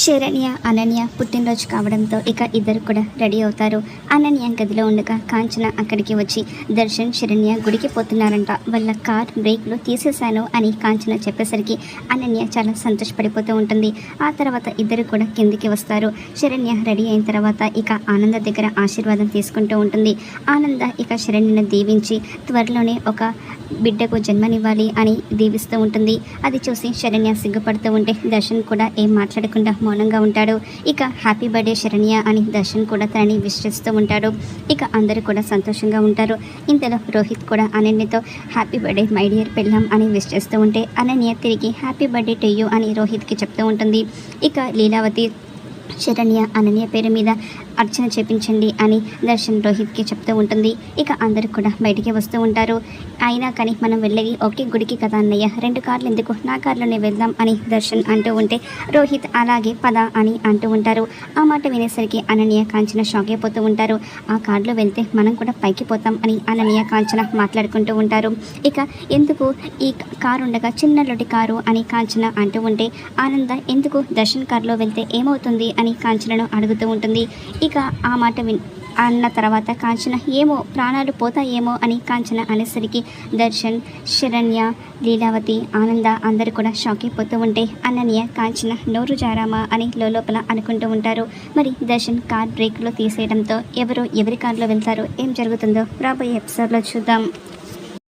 శరణ్య అనన్య పుట్టినరోజు కావడంతో ఇక ఇద్దరు కూడా రెడీ అవుతారు. అనన్య గదిలో ఉండగా కాంచన అక్కడికి వచ్చి దర్శన్ శరణ్య గుడికి పోతున్నారంట. వాళ్ళ కార్ బ్రేక్లు తీసేశాను అని కాంచన చెప్పేసరికి అనన్య చాలా సంతోషపడిపోతూ ఉంటుంది. ఆ తర్వాత ఇద్దరు కూడా కిందికి వస్తారు. శరణ్య రెడీ అయిన తర్వాత ఇక ఆనంద దగ్గర ఆశీర్వాదం తీసుకుంటూ ఉంటుంది. ఆనంద ఇక శరణ్యను దీవించి త్వరలోనే ఒక బిడ్డకు జన్మనివ్వాలి అని దీవిస్తూ ఉంటుంది. అది చూసి శరణ్య సిగ్గుపడుతూ ఉంటే దర్శన్ కూడా ఏం మాట్లాడకుండా మౌనంగా ఉంటాడు. ఇక హ్యాపీ బర్త్డే శరణ్య అని దర్శన్ కూడా తనని విష్ ఉంటాడు. ఇక అందరూ కూడా సంతోషంగా ఉంటారు. ఇంతలో రోహిత్ కూడా అనన్యతో హ్యాపీ బర్త్డే మై డియర్ పెళ్ళాం అని విష్ చేస్తూ ఉంటే అనన్య తిరిగి హ్యాపీ బర్త్డే టు యూ అని రోహిత్కి చెప్తూ ఉంటుంది. ఇక లీలావతి శరణ్య అనన్య పేరు మీద అర్చన చేపించండి అని దర్శన్ రోహిత్కి చెప్తూ ఉంటుంది. ఇక అందరూ కూడా బయటికి వస్తూ ఉంటారు. అయినా కానీ మనం వెళ్ళేది ఒకే గుడికి కదా అన్నయ్య? రెండు కార్లు ఎందుకు? నా కార్లోనే వెళ్దాం అని దర్శన్ అంటూ ఉంటే రోహిత్ అలాగే పద అని అంటూ ఉంటారు. ఆ మాట వినేసరికి అనన్య కాంచన షాక్ అయిపోతూ ఉంటారు. ఆ కార్లో వెళ్తే మనం కూడా పైకి పోతాం అని అనన్య కాంచన మాట్లాడుకుంటూ ఉంటారు. ఇక ఎందుకు ఈ కారు ఉండగా చిన్నలోటి కారు అని కాంచన అంటూ ఉంటే ఆనంద ఎందుకు దర్శన్ కార్లో వెళ్తే ఏమవుతుంది? అని కాంచనను అడుగుతూ ఉంటుంది. ఇక ఆ మాట విన్ అన్న తర్వాత కాంచన ఏమో ప్రాణాలు పోతాయేమో అని కాంచన అనేసరికి దర్శన్ శరణ్య లీలావతి ఆనంద అందరూ కూడా షాక్ అయిపోతూ ఉంటే అన్నయ్య కాంచన నోరు జారామా అని లోపల అనుకుంటూ ఉంటారు. మరి దర్శన్ కార్ బ్రేక్లో తీసేయడంతో ఎవరు ఎవరి కార్లో వెళ్తారో ఏం జరుగుతుందో రాబోయే ఎపిసోడ్లో చూద్దాం.